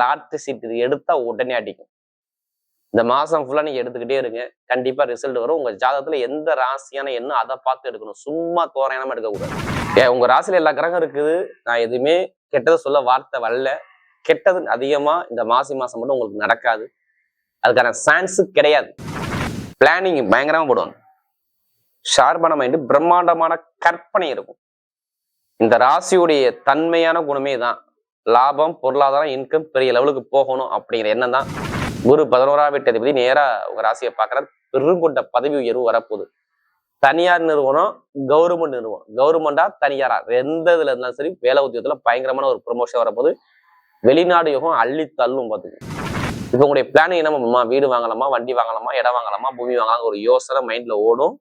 Lottery seat இது எடுத்தா உடனே அடிக்கும். இந்த மாசம் ஃபுல்லா நீங்க எடுத்துக்கிட்டே இருங்க. கண்டிப்பா ரிசல்ட் வரும். உங்க ஜாதகத்துல எந்த ராசியான என்ன அதை பார்த்து எடுக்கணும். சும்மா தோராயமா எடுக்கக்கூடாது. ஏன் உங்க ராசியில எல்லா கிரகம் இருக்குது. நான் எதுவுமே கெட்டதை சொல்ல வார்த்தை வரல. கெட்டது அதிகமா இந்த மாசி மாசம் மட்டும் உங்களுக்கு நடக்காது. அதுக்கான சான்ஸு கிடையாது. பிளானிங் பயங்கரமா போடுவாங்க. ஷார்பான மைண்டு பிரம்மாண்டமான கற்பனை இருக்கும். இந்த ராசியுடைய தன்மையான குணமே தான் லாபம் பொருளாதாரம் இன்கம் பெரிய லெவலுக்கு போகணும் அப்படிங்கிற எண்ணம் தான் குரு பதினோராம் வீட்டு அதிபதி நேராக உங்கள் ராசியை பார்க்கறாரு. பெருங்கொண்ட பதவி உயர்வு வரப்போகுது. தனியார் நிறுவனம் கவர்மெண்ட் நிறுவனம். கவர்மெண்டா தனியாரா? எந்த இதுல இருந்தாலும் சரி வேலை உத்தியோகத்தில் பயங்கரமான ஒரு ப்ரொமோஷன் வரப்போகுது வெளிநாடு யோகம் அள்ளி தள்ளும் பார்த்துக்கோங்க இப்போ உங்களுடைய பிளான் என்ன பண்ணுமா வீடு வாங்கலாமா? வண்டி வாங்கலாமா? இடம் வாங்கலாமா? பூமி வாங்கலாம்? ஒரு யோசனை மைண்ட்ல ஓடும்.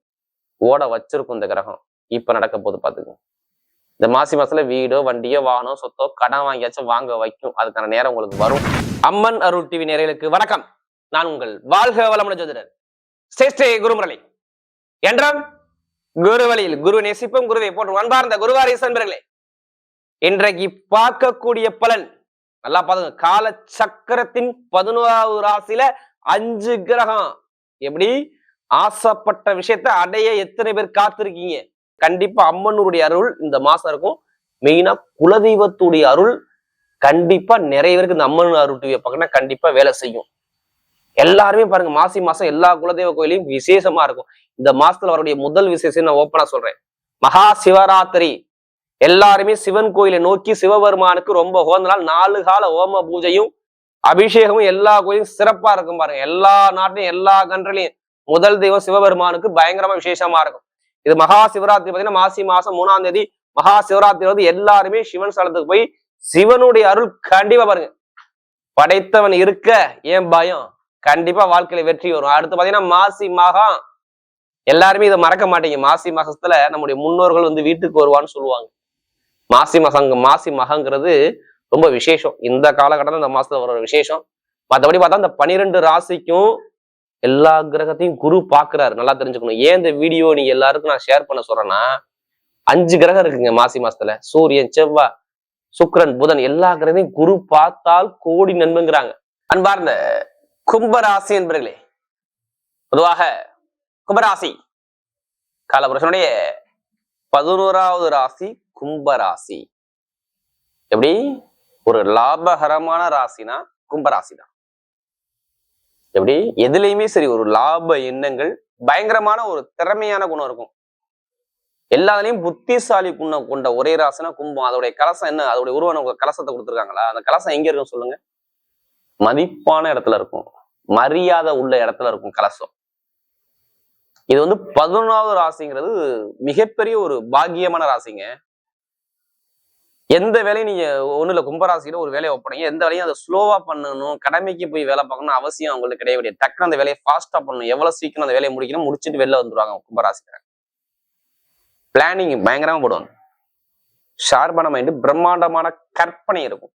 ஓட வச்சிருக்கும் இந்த கிரகம். இப்போ நடக்க போது பார்த்துக்கோங்க இந்த மாசி மாசத்துல வீடோ வண்டியோ வாகனம் சொத்தோ கடன் வாங்கியாச்சும் வாங்க வைக்கும். அதுக்கான நேரம் உங்களுக்கு வரும். அம்மன் அருள் டிவி நேரலுக்கு வணக்கம். நான் உங்கள் வாழ்க வளமுட ஜோதிடர். ஸ்ரேஷ்டே குருமுரளி. என்றால் குரு வழியில் குரு நேசிப்பும் குருவை போன்று அன்பார்ந்த குருவாரி என்பர்களே இன்றைக்கு பார்க்கக்கூடிய பலன் நல்லா பாருங்க கால சக்கரத்தின் பதினோராவது ராசியில அஞ்சு கிரகம். எப்படி? ஆசைப்பட்ட விஷயத்த அடைய எத்தனை பேர் காத்திருக்கீங்க? கண்டிப்பா அம்மனுடைய அருள் இந்த மாசம் இருக்கும். மெயினா குலதெய்வத்துடைய அருள் கண்டிப்பா நிறைய பேருக்கு இந்த அம்மன் அருள் டிவியை பார்க்கணும் கண்டிப்பா வேலை செய்யும். எல்லாருமே பாருங்க மாசி மாசம் எல்லா குலதெய்வ கோயிலையும் விசேஷமா இருக்கும். இந்த மாசத்துல வரக்கூடிய முதல் விசேஷம் நான் ஓப்பனா சொல்றேன். மகா சிவராத்திரி. எல்லாருமே சிவன் கோயிலை நோக்கி சிவபெருமானுக்கு ரொம்ப ஹோந்தனால் நாலு கால ஓம பூஜையும் அபிஷேகமும் எல்லா கோயிலும் சிறப்பா இருக்கும் பாருங்க. எல்லா நாட்டிலையும் எல்லா கண்ட்ரிலையும் முதல் தெய்வம் சிவபெருமானுக்கு பயங்கரமா விசேஷமா இருக்கும். இது மகா சிவராத்திரி பார்த்தீங்கன்னா மாசி மாசம் மூணாம் தேதி மகா சிவராத்திரி வந்து எல்லாருமே சிவன் ஸ்தலத்துக்கு போய் சிவனுடைய அருள் கண்டிப்பா பாருங்க. படைத்தவன் இருக்க ஏன் பயம்? கண்டிப்பா வாழ்க்கையில வெற்றி வரும். அடுத்து பாத்தீங்கன்னா மாசி மகம் எல்லாருமே இதை மறக்க மாட்டீங்க. மாசி மாசத்துல நம்முடைய முன்னோர்கள் வந்து வீட்டுக்கு வருவான்னு சொல்லுவாங்க. மாசி மசங்க மாசி மகங்கிறது ரொம்ப விசேஷம். இந்த காலகட்டத்தில் இந்த மாசத்துல வர ஒரு விசேஷம். மற்றபடி பார்த்தா இந்த பனிரெண்டு ராசிக்கும் எல்லா கிரகத்தையும் குரு பாக்குறாரு. நல்லா தெரிஞ்சுக்கணும். ஏன் இந்த வீடியோ நீங்க எல்லாருக்கும் நான் ஷேர் பண்ண சொல்றேன்னா அஞ்சு கிரகம் இருக்குங்க மாசி மாசத்துல. சூரியன் செவ்வாய் சுக்ரன் புதன் எல்லா கிரகத்தையும் குரு பார்த்தால் கோடி நன்மைங்கிறாங்க. அன்பார்ந்த கும்பராசி என்பர்களே பொதுவாக கும்பராசி காலபுருஷனுடைய பதினோராவது ராசி கும்பராசி. எப்படி? ஒரு லாபகரமான ராசினா கும்பராசி தான் எப்படி? எதுலையுமே சரி ஒரு லாப எண்ணங்கள் பயங்கரமான ஒரு திறமையான குணம் இருக்கும். எல்லாத்துலயும் புத்திசாலி குணம் கொண்ட ஒரே ராசனா கும்பம். அதோடைய கலசம் என்ன? அதோடைய உருவம் கலசத்தை கொடுத்துருக்காங்களா? அந்த கலசம் எங்க இருக்கும் சொல்லுங்க. மதிப்பான இடத்துல இருக்கும். மரியாதை உள்ள இடத்துல இருக்கும் கலசம். இது வந்து பதினொன்றாவது ராசிங்கிறது மிகப்பெரிய ஒரு பாக்கியமான ராசிங்க. எந்த வேலையும் நீங்க ஒண்ணு இல்ல கும்பராசியில ஒரு வேலையை ஒப்படைங்க எந்த வேலையும் அதை ஸ்லோவா பண்ணணும் கடமைக்கு போய் வேலை பார்க்கணும் அவசியம் அவங்களுக்கு கிடையாது. டக்குனு அந்த வேலையை ஃபாஸ்டா பண்ணணும். எவ்வளவு சீக்கிரம் அந்த வேலையை முடிக்கணும்? முடிச்சுட்டு வெளில வந்துருவாங்க கும்பராசிக்காரங்க பிளானிங் பயங்கரமா போடுவாங்க. ஷார்பான மைண்டு பிரம்மாண்டமான கற்பனை இருக்கும்.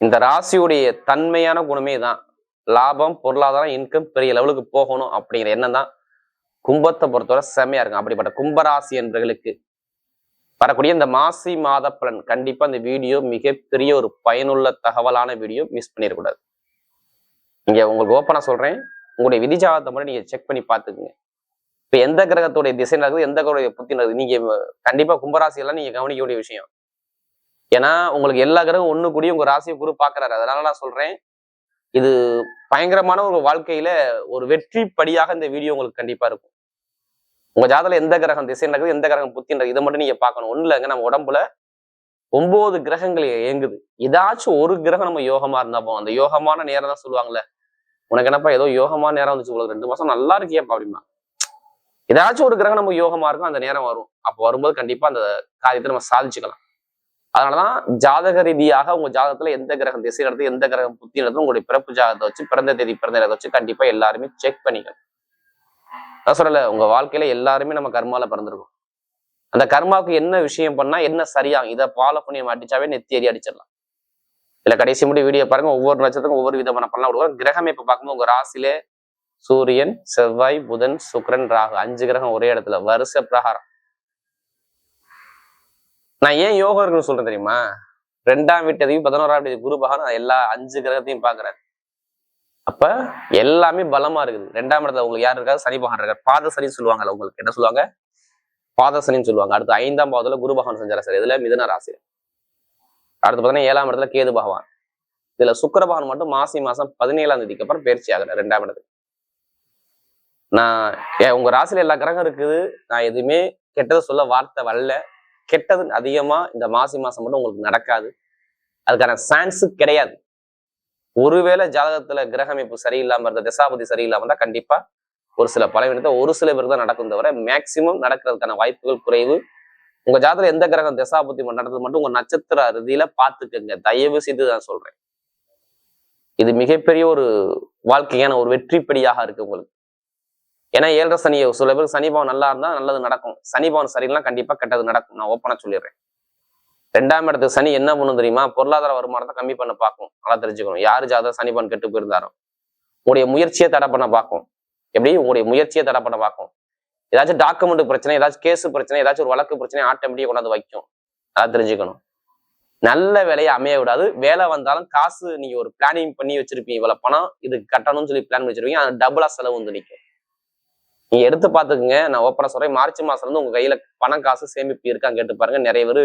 இந்த ராசியுடைய தன்மையான குணமே தான் லாபம் பொருளாதாரம் இன்கம் பெரிய லெவலுக்கு போகணும் அப்படிங்கிற எண்ணம் தான் கும்பத்தை பொறுத்தவரை செம்மையா இருக்கும். அப்படிப்பட்ட கும்பராசி என்பர்களுக்கு வரக்கூடிய இந்த மாசி மாத பலன் கண்டிப்பா இந்த வீடியோ மிகப்பெரிய ஒரு பயனுள்ள தகவலான வீடியோ மிஸ் பண்ணிடக்கூடாது. இங்க உங்களுக்கு ஓப்பனா சொல்றேன். உங்களுடைய விதிஜாதத்தை மட்டும் நீங்க செக் பண்ணி பார்த்துக்குங்க. இப்ப எந்த கிரகத்துடைய திசை நடக்குது எந்த கிரகத்துடைய புத்தி நடக்குது நீங்க கண்டிப்பா கும்பராசி எல்லாம் நீங்க கவனிக்க வேண்டிய விஷயம். ஏன்னா உங்களுக்கு எல்லா கிரகம் ஒண்ணு கூடி உங்க ராசியை குரு பாக்குறாரு அதனால நான் சொல்றேன் இது பயங்கரமான ஒரு வாழ்க்கையில ஒரு வெற்றி படியாக இந்த வீடியோ உங்களுக்கு கண்டிப்பா இருக்கும். உங்க ஜாதல எந்த கிரகம் திசை நடக்குது எந்த கிரகம் புத்தி நடக்குது இதை மட்டும் நீங்க பார்க்கணும். ஒண்ணு இல்லைங்க நம்ம உடம்புல ஒன்பது கிரகங்கள் இயங்குது. ஏதாச்சும் ஒரு கிரகம் நம்ம யோகமா இருந்தா அந்த யோகமான நேரம் தான் சொல்லுவாங்கல்ல. உனக்கு என்னப்பா ஏதோ யோகமான நேரம் வந்துச்சு உங்களுக்கு ரெண்டு மாசம் நல்லா இருக்கியப்பா அப்படிமா ஏதாச்சும் ஒரு கிரகம் நம்ம யோகமா இருக்கும் அந்த நேரம் வரும். அப்போ வரும்போது கண்டிப்பா அந்த காரியத்தை நம்ம சாதிச்சுக்கலாம். அதனாலதான் ஜாதக ரீதியாக உங்க ஜாதகத்துல எந்த கிரகம் திசை நடத்து எந்த கிரகம் புத்தி நடத்து உங்களுடைய பிறப்பு ஜாதகத்தை வச்சு பிறந்த தேதி பிறந்த நேரத்தை வச்சு கண்டிப்பா எல்லாருமே செக் பண்ணிக்கணும். நான் சொல்லல உங்க வாழ்க்கையில எல்லாருமே நம்ம கர்மாவில் பிறந்திருக்கோம். அந்த கர்மாவுக்கு என்ன விஷயம் பண்ணா என்ன சரியாகும்? இதை ஃபாலோ பண்ணி நம்ம அடிச்சாவே நெத்தி அடிச்சிடலாம். இல்லை கடைசி முடி வீடியோ பாருங்க ஒவ்வொரு நட்சத்திரக்கும் ஒவ்வொரு விதமான பலன் கொடுக்குறோம். கிரகம் இப்ப பார்க்கும்போது உங்க ராசியிலே சூரியன் செவ்வாய் புதன் சுக்கிரன் ராகு. அஞ்சு கிரகம் ஒரே இடத்துல. வருஷ பிரகாரம். நான் ஏன் யோகம் இருக்குன்னு சொல்றேன் தெரியுமா? ரெண்டாம் வீட்டதையும் பதினோராம் வீட்டு குரு பகவான் எல்லா அஞ்சு கிரகத்தையும் பாக்குறாரு அப்ப எல்லாமே பலமா இருக்குது. ரெண்டாம் இடத்துல உங்களுக்கு யார் இருக்காது சனி பகவான் இருக்காரு. பாத சனின்னு சொல்லுவாங்கல்ல உங்களுக்கு. என்ன சொல்லுவாங்க? பாத சனின்னு சொல்லுவாங்க. அடுத்து ஐந்தாம் பாவத்துல குரு பகவான் செஞ்சார? சார் இதுல மிதன ராசி. அடுத்து பார்த்தீங்கன்னா ஏழாம் இடத்துல கேது பகவான். இதுல சுக்கர பகவான் மட்டும் மாசி மாசம் பதினேழாம் தேதிக்கு அப்புறம் பயிற்சி ஆகுற ரெண்டாம் இடத்துக்கு நான் ஏ- உங்க ராசியில எல்லா கிரகம் இருக்குது. நான் எதுவுமே கெட்டதை சொல்ல வார்த்தை வரல. கெட்டது அதிகமா இந்த மாசி மாசம் மட்டும் உங்களுக்கு நடக்காது. அதுக்கான சான்ஸு கிடையாது. ஒருவேளை ஜாதகத்துல கிரக அமைப்பு சரியில்லாம இருந்த திசாபதி சரியில்லாம இருந்தா கண்டிப்பா ஒரு சில பலவீனத்தை ஒரு சில பேருக்கு தான் நடக்கும் தவிர மேக்சிமம் நடக்கிறதுக்கான வாய்ப்புகள் குறைவு. உங்க ஜாதகத்துல எந்த கிரகம் திசாபுத்தி நடந்தது மட்டும் உங்க நட்சத்திர ரீதியில பாத்துக்கங்க தயவு செய்து நான் சொல்றேன். இது மிகப்பெரிய ஒரு வாழ்க்கையான ஒரு வெற்றிப்படியாக இருக்கு உங்களுக்கு. ஏன்னா ஏழரை சனி சில பேருக்கு சனி பவன் நல்லா இருந்தா நல்லது நடக்கும். சனி பவன் கண்டிப்பா கெட்டது நடக்கும். நான் ஓப்பனா சொல்லிடுறேன். ரெண்டாம் இடத்துக்கு சனி என்ன பண்ணும் தெரியுமா? பொருளாதார வருமானத்தை கம்மி பண்ண பார்க்கும். நல்லா தெரிஞ்சுக்கணும். யாரு ஜாதகம் சனி பவன் கெட்டு போயிருந்தாரோ? உங்களுடைய முயற்சியை தடை பண்ண பார்க்கும். எப்படி? உங்களுடைய முயற்சியை தடை பண்ண பார்க்கும். ஏதாச்சும் டாக்குமெண்ட் பிரச்சனை ஏதாச்சும் கேஸ் பிரச்சனை ஏதாச்சும் ஒரு வழக்கு பிரச்சனை ஆட்டோமேட்டிக்காக கொண்டாந்து வைக்கும். நல்லா தெரிஞ்சுக்கணும். நல்ல வேலையை அமைய விடாது. வேலை வந்தாலும் காசு நீங்க ஒரு பிளானிங் பண்ணி வச்சிருப்பீங்க. இவ்வளவு பணம் இது கட்டணும்னு சொல்லி பிளான் பண்ணி வச்சிருப்பீங்க. அது டபுளா செலவு வந்து நிற்கும் நீங்க எடுத்து பாத்துக்கங்க நான் ஓப்பனா சொல்றேன். மார்ச் மாசம் இருந்து உங்க கையில பணம் காசு சேமிப்பு இருக்கான்னு கேட்டு பாருங்க. நிறைய பேர்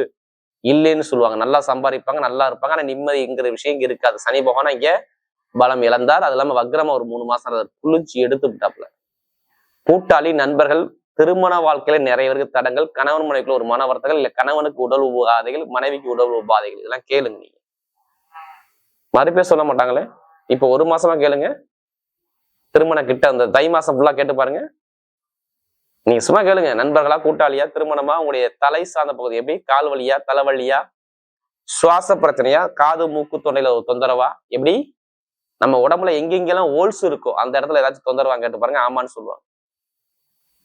இல்லைன்னு சொல்லுவாங்க. நல்லா சம்பாதிப்பாங்க நல்லா இருப்பாங்க. ஆனா நிம்மதிங்கிற விஷயம் இங்க இருக்காது. சனி பகவான் இங்க பலம் இழந்தார். அது இல்லாம வக்ரமா ஒரு மூணு மாசம் அதை குளிர்ச்சி எடுத்து விட்டாப்ல கூட்டாளி நண்பர்கள் திருமண வாழ்க்கையில நிறைய பேருக்கு தடங்கள் கணவன் மனைவிக்குள்ள ஒரு மன வருத்தங்கள் இல்ல கணவனுக்கு உடல் உபாதைகள் மனைவிக்கு உடல் உபாதைகள் இதெல்லாம் கேளுங்க நீங்க. மறுபடியும் சொல்ல மாட்டாங்களே? இப்போ ஒரு மாசமா கேளுங்க. திருமண கிட்ட அந்த தை மாசம் ஃபுல்லா கேட்டு பாருங்க. நீங்க சும்மா கேளுங்க. நண்பர்களா கூட்டாளியா திருமணமா உங்களுடைய தலை சார்ந்த பகுதி எப்படி? கால் வழியா தலைவலியா சுவாச பிரச்சனையா? காது மூக்கு தொண்டையில ஒரு தொந்தரவா? எப்படி? நம்ம உடம்புல எங்கெங்கெல்லாம் ஓல்ஸ் இருக்கோ அந்த இடத்துல ஏதாச்சும் தொந்தரவா கேட்டு பாருங்க. ஆமான்னு சொல்லுவாங்க.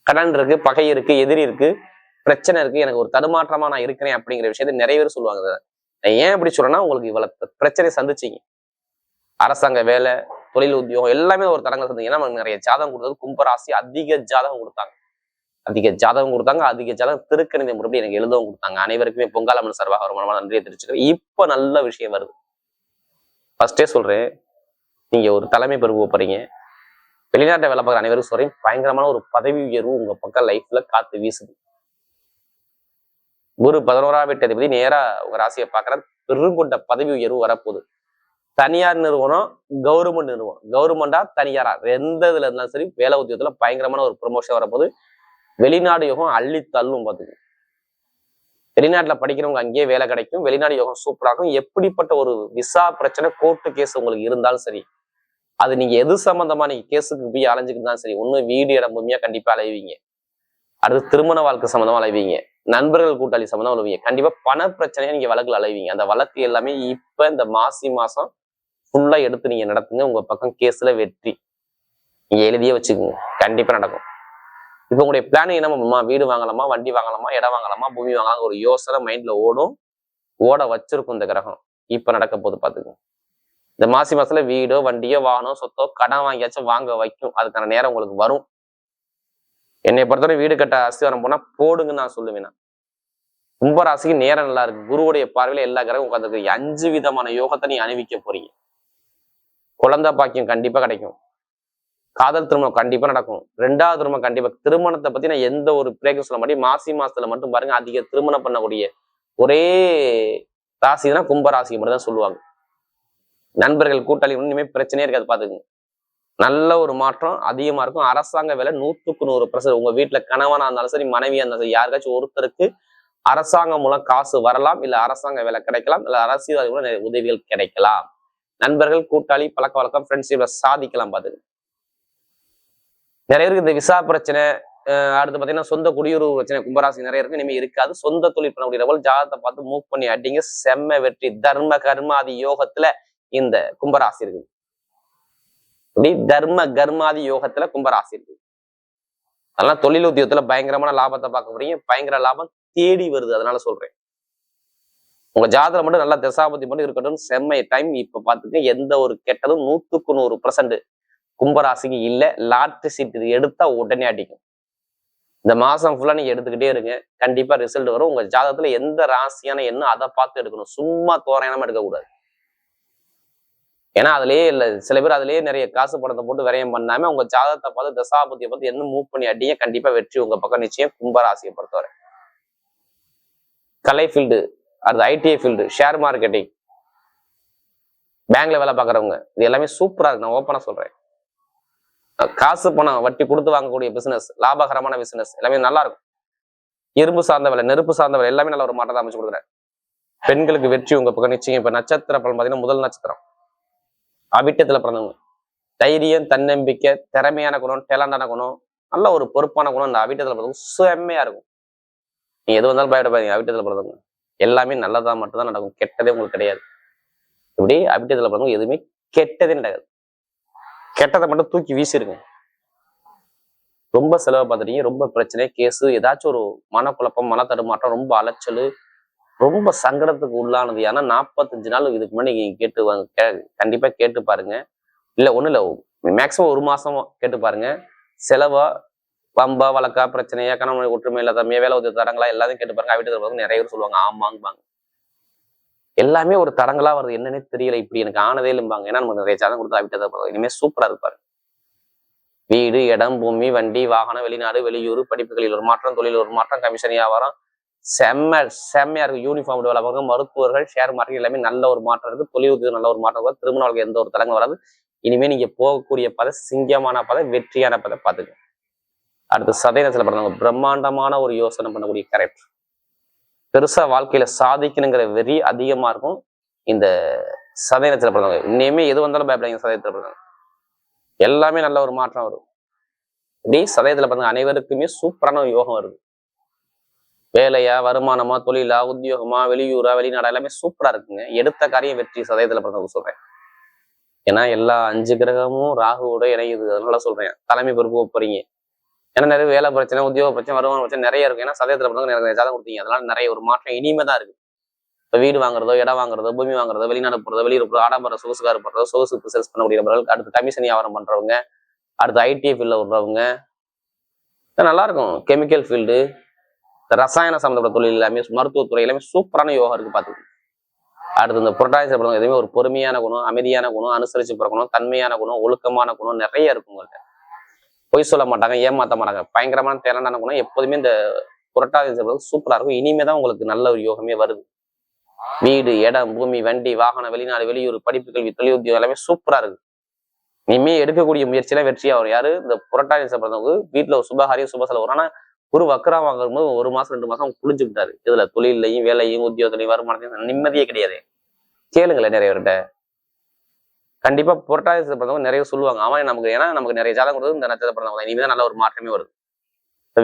கடன் இருக்கு பகை இருக்கு எதிரி இருக்கு பிரச்சனை இருக்கு. எனக்கு ஒரு தடுமாற்றமா நான் இருக்கிறேன் அப்படிங்கிற விஷயத்த நிறைய பேர் சொல்லுவாங்க நான் ஏன் இப்படி சொல்றேன்னா உங்களுக்கு இவ்வளவு பிரச்சனை சந்திச்சீங்க. அரசாங்க வேலை தொழில் உத்தியோகம் எல்லாமே ஒரு தரங்கள் சந்திங்க ஏன்னா நமக்கு நிறைய ஜாதகம் கொடுத்தது. கும்பராசி அதிக ஜாதகம் கொடுத்தாங்க. அதிக ஜாதகம் கொடுத்தாங்க அதிக ஜாதகம் திருக்கணித முறைப்படி எனக்கு எழுதவும் கொடுத்தாங்க. அனைவருக்குமே பொங்காலம்மன் சார்பாக ஒரு மனமான நன்றியை தெரிவிச்சுக்கிறேன். இப்போ நல்ல விஷயம் வருது. ஃபர்ஸ்டே சொல்றேன். நீங்க ஒரு தலைமை பொறுப்பு போறீங்க. வெளிநாட்டை வேலை பார்க்குற அனைவருக்கும் சொல்றேன். பயங்கரமான ஒரு பதவி உயர்வு உங்க பக்கம் லைஃப்ல காத்து வீசுது. குரு பதினோராம் வீட்டு அதிபதி நேரா உங்க ராசியை பார்க்கற பெருங்கொண்ட பதவி உயர்வு வரப்போகுது. தனியார் நிறுவனம் கவர்மெண்ட் நிறுவனம். கவர்மெண்டா தனியாரா? எந்த இதுல இருந்தாலும் சரி வேலை உத்தியோகத்துல பயங்கரமான ஒரு ப்ரொமோஷன் வரப்போகுது. வெளிநாடு யோகம் அள்ளி தள்ளும் பார்த்துக்கு வெளிநாட்டுல படிக்கிறவங்க அங்கேயே வேலை கிடைக்கும். வெளிநாடு யோகம் சூப்பராகும் எப்படிப்பட்ட ஒரு விசா பிரச்சனை கோர்ட்டு கேஸ் உங்களுக்கு இருந்தாலும் சரி அது நீங்க எது சம்பந்தமா நீங்க கேஸுக்கு போய் அலைஞ்சுக்கிட்டு சரி ஒண்ணு வீடு இடம் பூமியா கண்டிப்பா அலைவீங்க. அடுத்து திருமண வாழ்க்கை சம்மந்தமா அலைவீங்க. நண்பர்கள் கூட்டாளி சம்பந்தமா அலைவீங்க. கண்டிப்பா பண பிரச்சனையை நீங்க வழக்குல அலைவீங்க. அந்த வழக்கு எல்லாமே இப்ப இந்த மாசி மாசம் ஃபுல்லா எடுத்து நீங்க நடத்துங்க. உங்க பக்கம் கேஸ்ல வெற்றி. நீங்க எழுதியே வச்சுக்கோங்க. கண்டிப்பா நடக்கும். இப்போ உங்களுடைய பிளான் என்ன வீடு வாங்கலாமா? வண்டி வாங்கலாமா? இடம் வாங்கலாமா? பூமி வாங்கலாம்? ஒரு யோசனை மைண்ட்ல ஓடும். ஓட வச்சிருக்கும் இந்த கிரகம். இப்ப நடக்க போது பாத்துக்கோங்க இந்த மாசி மாசத்துல வீடோ வண்டியோ வாகனம் சொத்தோ கடன் வாங்கியாச்சும் வாங்க வைக்கும். அதுக்கான நேரம் உங்களுக்கு வரும். என்னை பொறுத்தவரை வீடு கட்ட அஸ்திவாரம் போனா போடுங்கன்னு நான் சொல்லுவேன் நான். கும்பராசிக்கு நேரம் நல்லா இருக்கு. குருவுடைய பார்வையில எல்லா கிரகம் உட்காந்துருக்கு அஞ்சு விதமான யோகத்தை நீ அணிவிக்க போறீங்க. குழந்தை பாக்கியம் கண்டிப்பா கிடைக்கும். காதல் திருமணம் கண்டிப்பா நடக்கும். ரெண்டாவது திருமணம் கண்டிப்பா. திருமணத்தை பத்தி நான் எந்த ஒரு பிரேக்கும் சொல்ல மாட்டேன். மாசி மாசத்துல மட்டும் பாருங்க அதிக திருமணம் பண்ணக்கூடிய ஒரே ராசினா கும்ப ராசி மட்டும் தான் சொல்லுவாங்க. நண்பர்கள் கூட்டாளி இனிமே பிரச்சனையே இருக்காது பாத்துக்குங்க. நல்ல ஒரு மாற்றம் அதிகமா இருக்கும். அரசாங்க வேலை நூத்துக்கு நூறு பிரசர் உங்க வீட்டுல கணவனா இருந்தாலும் சரி மனைவியா இருந்தாலும் சரி யாருக்காச்சும் ஒருத்தருக்கு அரசாங்கம் மூலம் காசு வரலாம். இல்ல அரசாங்க வேலை கிடைக்கலாம். இல்ல அரசியல் மூலம் உதவிகள் கிடைக்கலாம். நண்பர்கள் கூட்டாளி பழக்க வழக்கம் ஃப்ரெண்ட்ஷிப்ல சாதிக்கலாம் பாத்துங்க நிறைய பேருக்கு இந்த விசா பிரச்சனை அஹ் அடுத்து பாத்தீங்கன்னா சொந்த குடியுறவு பிரச்சனை கும்பராசி நிறைய இருக்கு இனிமே இருக்காது சொந்த தொழில் பண்ணக்கூடியவர்கள் ஜாதத்தை பார்த்து மூவ் பண்ணி அடிங்க. செம்ம வெற்றி தர்ம கர்மாதி யோகத்துல இந்த கும்பராசி இருக்கு. தர்ம கர்மாதி யோகத்துல கும்பராசி இருக்கு. அதெல்லாம் தொழில் உத்தியோகத்துல பயங்கரமான லாபத்தை பார்க்க போறீங்க. பயங்கர லாபம் தேடி வருது அதனால சொல்றேன். உங்க ஜாதகம் மட்டும் நல்லா தசாபதி மட்டும் இருக்கட்டும். செம்மை டைம் இப்ப பாத்துக்க எந்த ஒரு கெட்டதும் நூத்துக்கு நூறு பர்சன்ட் கும்பராசிக்கு இல்ல லாட்ரி சீட் எடுத்தா உடனே அடிக்கும். இந்த மாசம் ஃபுல்லா நீங்க எடுத்துக்கிட்டே இருங்க. கண்டிப்பா ரிசல்ட் வரும். உங்க ஜாதகத்துல எந்த ராசியான என்ன அதை பார்த்து எடுக்கணும். சும்மா தோராயமா எடுக்கக்கூடாது. ஏன்னா அதுலயே இல்ல. சில பேர் அதுலயே நிறைய காசு பணத்தை போட்டு விரயம் பண்ணாம உங்க ஜாதகத்தை பார்த்து தசாபதியை பார்த்து என்ன மூவ் பண்ணி அடிங்க கண்டிப்பா வெற்றி உங்க பக்கம் நிச்சயம் கும்பராசியை பொறுத்தவரை. கலை ஃபீல்டு அடுத்து ஐடிஐ ஃபீல்டு ஷேர் மார்க்கெட்டிங் பேங்க்ல வேலை பார்க்குறவங்க இது எல்லாமே சூப்பரா இருக்கு. நான் ஓப்பனா சொல்றேன். காசு பணம் வட்டி கொடுத்து வாங்கக்கூடிய பிசினஸ் லாபகரமான பிசினஸ் எல்லாமே நல்லா இருக்கும் இரும்பு சார்ந்த வேலை நெருப்பு சார்ந்த வேலை எல்லாமே நல்ல ஒரு மாற்றத்தை அமைச்சு கொடுக்குறேன். பெண்களுக்கு வெற்றி உங்க பக்கம் நிச்சயம். இப்ப நட்சத்திர பலன் பார்த்தீங்கன்னா முதல் நட்சத்திரம். அவிட்டத்துல பிறந்தவங்க. தைரியம் தன்னம்பிக்கை திறமையான குணம் டேலண்டான குணம் நல்ல ஒரு பொறுப்பான குணம் இந்த அவிட்டத்துல பிறந்தவங்க. செம்மையா இருக்கும். நீங்க எது வந்தாலும் பயப்படாதீங்க அவிட்டத்துல பிறந்தவங்க. எல்லாமே நல்லதா மட்டும்தான் நடக்கும். கெட்டதே உங்களுக்கு கிடையாது. இப்படி அவிட்டத்துல பிறந்தவங்க எதுவுமே கெட்டதே நடக்காது. கெட்டதை மட்டும் தூக்கி வீசிருங்க. ரொம்ப செலவு பார்த்துட்டீங்க ரொம்ப பிரச்சனை கேஸு ஏதாச்சும் ஒரு மனக்குழப்பம் மன தடுமாற்றம் ரொம்ப அலைச்சல் ரொம்ப சங்கடத்துக்கு உள்ளானது. ஏன்னா நாற்பத்தஞ்சு நாள் இதுக்கு முன்னாடி நீங்க கேட்டு வாங்க கே- கண்டிப்பா கேட்டு பாருங்க. இல்ல ஒண்ணும் இல்ல மேக்ஸிமம் ஒரு மாசம் கேட்டு பாருங்க. செலவா பம்பா வழக்கா பிரச்சனையா கணவன் ஒற்றுமை இல்லாத வேலை உதவி தரங்களா எல்லாத்தையும் கேட்டு பாருங்க. வீட்டுக்கு நிறைய பேர் சொல்லுவாங்க ஆமாங்கபாங்க எல்லாமே ஒரு தரங்களா வருது. என்னன்னே தெரியல. இப்படி எனக்கு ஆனதே இல்லைம்பாங்க. ஏன்னா நமக்கு நிறைய சாதம் கொடுத்தா விட்டதை இனிமே சூப்பரா இருப்பாரு. வீடு இடம் பூமி வண்டி வாகனம் வெளிநாடு வெளியூர் படிப்புகளில் ஒரு மாற்றம் தொழில் ஒரு மாற்றம் கமிஷன் வியாபாரம். செம்ம செம்மையா இருக்கு. யூனிஃபார்ம் வேலை பார்க்க மருத்துவர்கள் ஷேர் மார்க்கெட் எல்லாமே நல்ல ஒரு மாற்றம் இருக்கு. தொழில் உதவி நல்ல ஒரு மாற்றம் வராது. திருமண வாழ்க்கை எந்த ஒரு தலங்க வராது. இனிமே நீங்க போகக்கூடிய பதை சிங்கமான பதை வெற்றியான பதை. பார்த்துக்க அடுத்து சதயத்தில் பிறந்தவங்க பிரம்மாண்டமான ஒரு யோசனை பண்ணக்கூடிய கேரக்டர் பெருசா வாழ்க்கையில சாதிக்கணுங்கிற வெறி அதிகமா இருக்கும். இந்த சதயத்தில் பிறந்தவங்க. இன்னையுமே எது வந்தாலும் பயப்படாங்க சதயத்தில் பிறந்தவங்க. எல்லாமே நல்ல ஒரு மாற்றம் வரும். இப்படி சதயத்துல பிறந்த அனைவருக்குமே சூப்பரான ஒரு யோகம் வருது. வேலையா வருமானமா தொழிலா உத்தியோகமா வெளியூரா வெளிநாடா எல்லாமே சூப்பரா இருக்குங்க. எடுத்த காரியம் வெற்றி சதயத்துல பிறந்தவங்க சொல்றேன். ஏன்னா எல்லா அஞ்சு கிரகமும் ராகுவோட இணையுது. அதனால சொல்றேன். தலைமை பொறுப்பு போறீங்க ஏன்னா நிறைய வேலை பிரச்சனை உத்தியோக பிரச்சனை வருமான பிரச்சனை நிறைய இருக்கும் ஏன்னா சதயத்தில் பிறந்தவங்க நிறைய ஜாதகம் கொடுத்தீங்க. அதனால நிறைய ஒரு மாற்றம் இனிமே தான் இருக்கு. இப்போ வீடு வாங்குறதோ இடம் வாங்குறதோ பூமி வாங்குறதோ வெளிநாடு போகிறதோ வெளியூர் போகிறதோ ஆடம்பர சொகுசுகார் போறதோ சொகுசுக்கு சேல்ஸ் பண்ணக்கூடிய நபர்கள் அடுத்து கமிஷன் வியாபாரம் பண்ணுறவங்க அடுத்து ஐடி ஃபீல்டில் விடுறவங்க நல்லா இருக்கும். கெமிக்கல் ஃபீல்டு ரசாயன சம்மந்தப்பட்ட தொழில் எல்லாமே மருத்துவத்துறை எல்லாமே சூப்பரான யோகா இருக்கு பார்த்துக்கோங்க. அடுத்து இந்த புரட்டாசி சாப்பிடுறவங்க எதுவுமே ஒரு பொறுமையான குணம் அமைதியான குணம் அனுசரிச்சு பிறக்கணும் தன்மையான குணம் ஒழுக்கமான குணம் நிறைய இருக்கும் உங்கள்கிட்ட பொய் சொல்ல மாட்டாங்க ஏமாத்த மாட்டாங்க. பயங்கரமான திறனான குணம் எப்போதுமே இந்த புரட்டாதி சூப்பராக இருக்கும். இனிமே தான் உங்களுக்கு நல்ல ஒரு யோகமே வருது. வீடு இடம் பூமி வண்டி வாகனம் வெளிநாடு வெளியூர் படிப்பு கல்வி தொழில் உத்தியோகம் எல்லாமே சூப்பராக இருக்கு. இனிமே எடுக்கக்கூடிய முயற்சியில வெற்றியா வரும் யாரு? இந்த புரட்டாதி சாப்பிட்றவங்க வீட்டில் ஒரு சுபகாரியம் சுப செலவு. வரும் ஆனா ஒரு வக்கரா வாங்கும்போது ஒரு மாசம் ரெண்டு மாசம் புளிஞ்சுக்கிட்டாரு இதுல தொழிலையும் வேலையும் உத்தியோகத்திலையும் வருமானத்தையும் நிம்மதியே கிடையாது. கேளுங்களேன் நிறைய பேர்கிட்ட கண்டிப்பா புரட்டாசி பிறந்தவங்க நிறைய சொல்லுவாங்க. அவன் நமக்கு ஏன்னா நமக்கு நிறைய ஜாதகம் கொடுத்தது இந்த நட்சத்திர பிறந்தவங்க தான் நல்ல ஒரு மாற்றமே வருது.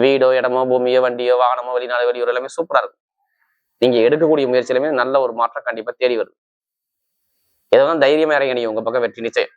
வீடோ இடமோ பூமியோ வண்டியோ வாகனமோ வெளிநாடு வெளியூர் எல்லாமே சூப்பரா இருக்கும். நீங்க எடுக்கக்கூடிய முயற்சியிலுமே நல்ல ஒரு மாற்றம் கண்டிப்பா தேடி வருது. தான் தைரியமா இறங்கி நீங்க உங்க பக்கம் வெற்றி நிச்சயம்.